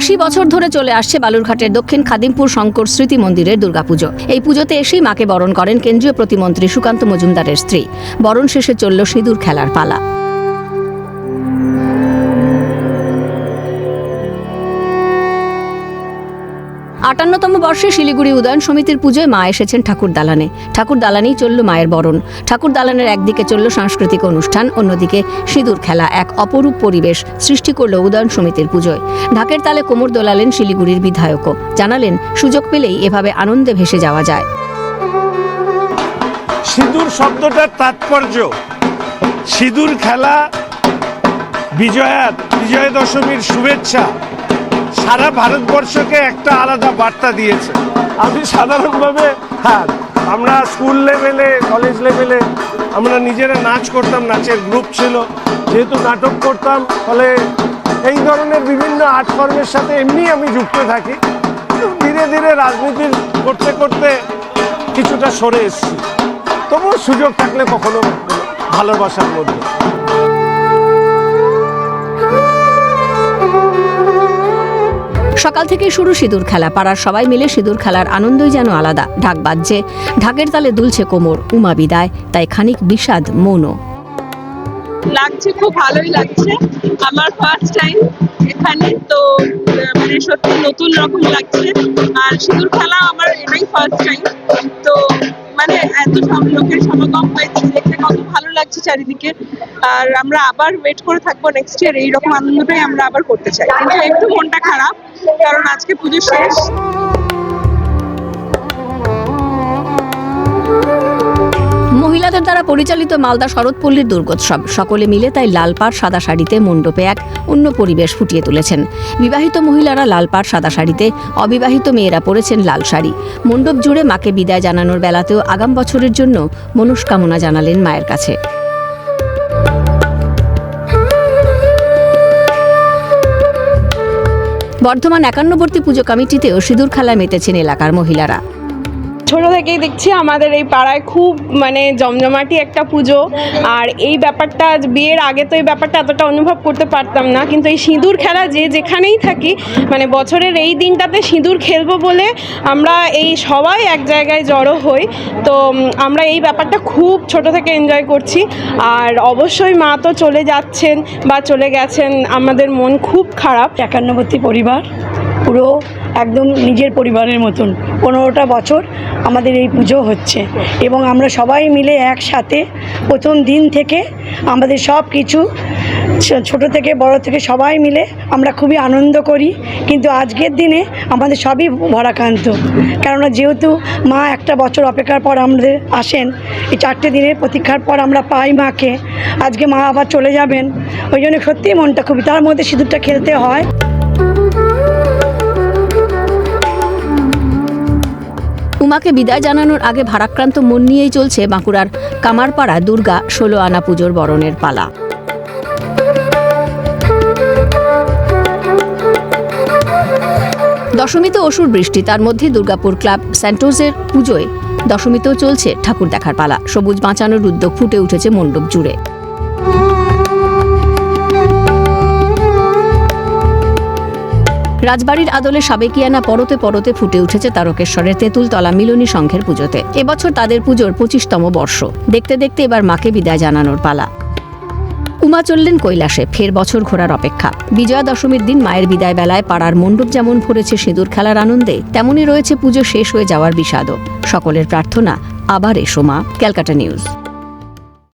আশি বছর ধরে চলে আসছে বালুরঘাটের দক্ষিণ খাদিমপুর শঙ্কর স্মৃতি মন্দিরের দুর্গাপুজো। এই পুজোতে এসেই মাকে বরণ করেন কেন্দ্রীয় প্রতিমন্ত্রী সুকান্ত মজুমদারের স্ত্রী। বরণ শেষে চলল সিঁদুর খেলার পালা। আটান্নতম বর্ষে শিলিগুড়ি উদয়ন সমিতির পুজোয় মা এসেছেন ঠাকুর দালানে। ঠাকুর দালানেই চলল মায়ের বরণ। ঠাকুর দালানের একদিকে চলল সাংস্কৃতিক অনুষ্ঠান, অন্যদিকে সিঁদুর খেলা, এক অপরূপ পরিবেশ সৃষ্টি করল উদয়ন সমিতির পুজোয়। ঢাকের তালে কোমর দোলালেন শিলিগুড়ির বিধায়কও। জানালেন, সুযোগ পেলেই এভাবে আনন্দে ভেসে যাওয়া যায়। সিঁদুর শব্দটার তাৎপর্য। সিঁদুর খেলা বিজয়াত বিজয়া দশমীর শুভেচ্ছা। সারা ভারতবর্ষকে একটা আলাদা বার্তা দিয়েছে। আমি সাধারণভাবে হ্যাঁ আমরা স্কুল লেভেলে, কলেজ লেভেলে আমরা নিজেরা নাচ করতাম, নাচের গ্রুপ ছিল। যেহেতু নাটক করতাম, ফলে এই ধরনের বিভিন্ন আর্ট ফর্মের সাথে এমনি আমি যুক্ত থাকি। ধীরে ধীরে রাজনীতির করতে করতে কিছুটা সরে এসেছি। তবুও সুযোগ থাকলে কখনো ভালোবাসার মধ্যে। সকাল থেকে শুরু সিঁদুর খেলা। পাড়ার সবাই মিলে সিঁদুর খেলার আনন্দই যেন আলাদা। ঢাক বাজছে। ঢাকের তালে দুলছে কোমর। উমা বিদায়। তাই খানিক বিষাদ মনও। লাগছে, খুব ভালোই লাগছে। আমার ফার্স্ট টাইম এখানে। তো মানে সত্যি নতুন রকম লাগছে। আর সিঁদুর খেলা আমার এটাই ফার্স্ট টাইম তো মানে এত সব লোকের সমাগম হয়েছে কত ভালো লাগছে চারিদিকে। আর আমরা আবার ওয়েট করে থাকব নেক্সট ইয়ার এইরকম আনন্দটাই আমরা আবার করতে চাই। কিন্তু একটু মনটা খারাপ, কারণ আজকে পুজো শেষ। মহিলাদের দ্বারা পরিচালিত মালদা শরৎপল্লীর দুর্গোৎসব। সকলে মিলে তাই লাল পাড় সাদা শাড়িতে মণ্ডপে এক অন্য পরিবেশ ফুটিয়ে তুলেছেন। বিবাহিত মহিলারা লাল পাড় সাদা শাড়িতে অবিবাহিত মেয়েরা পরেছেন লাল শাড়ি। মণ্ডপ জুড়ে মাকে বিদায় জানানোর বেলাতেও আগাম বছরের জন্য মনস্কামনা জানালেন মায়ের কাছে। বর্ধমান একান্নবর্তী পুজো কমিটিতেও সিঁদুর খেলায় মেতেছেন এলাকার মহিলারা। ছোট থেকেই দেখছি আমাদের এই পাড়ায় খুব মানে জমজমাটি একটা পুজো। আর এই ব্যাপারটা বিয়ের আগে তো এই ব্যাপারটা এতটা অনুভব করতে পারতাম না। কিন্তু এই সিঁদুর খেলা যে যেখানেই থাকি মানে বছরের এই দিনটাতে সিঁদুর খেলব বলে আমরা এই সবাই এক জায়গায় জড়ো হই। তো আমরা এই ব্যাপারটা খুব ছোট থেকে এনজয় করছি। আর অবশ্যই মা তো চলে যাচ্ছেন বা চলে গেছেন, আমাদের মন খুব খারাপ। একান্নবর্তী পরিবার। পুরো একদম নিজের পরিবারের মতন। পনেরোটা বছর আমাদের এই পুজো হচ্ছে এবং আমরা সবাই মিলে একসাথে প্রথম দিন থেকে আমাদের সব কিছু ছোট থেকে বড় থেকে সবাই মিলে আমরা খুবই আনন্দ করি। কিন্তু আজকের দিনে আমাদের সবই ভরাক্রান্ত। কেননা যেহেতু মা একটা বছর অপেক্ষার পর আমাদের আসেন, এই চারটে দিনের প্রতীক্ষার পর আমরা পাই মাকে। আজকে মা আবার চলে যাবেন। ওই জন্য সত্যিই মনটা খুবই তার মধ্যে সিঁদুরটা খেলতে হয়। উমাকে বিদায় জানানোর আগে ভারাক্রান্ত মন নিয়েই চলছে বাঁকুড়ার কামারপাড়া দুর্গা ষোলো আনা পুজোর বরণের পালা। দশমীতে অসুর বৃষ্টি, তার মধ্যে দুর্গাপুর ক্লাব স্যান্টোজের পুজোয় দশমীতেও চলছে ঠাকুর দেখার পালা। সবুজ বাঁচানোর উদ্যোগ ফুটে উঠেছে মণ্ডপ জুড়ে। রাজবাড়ির আদলে সাবেকিয়ানা পরতে পরতে ফুটে উঠেছে তারকেশ্বরের তেঁতুলতলা মিলনী সংঘের পুজোতে। এবছর তাদের পুজোর পঁচিশতম বর্ষ। দেখতে দেখতে এবার মাকে বিদায় জানানোর পালা। উমা চললেন কৈলাসে, ফের বছর ঘোরার অপেক্ষা। বিজয়া দশমীর দিন মায়ের বিদায় বেলায় পাড়ার মণ্ডপ যেমন ভরেছে সিঁদুর খেলার আনন্দে, তেমনই রয়েছে পুজো শেষ হয়ে যাওয়ার বিষাদও। সকলের প্রার্থনা, আবার এসো মা। Calcutta news.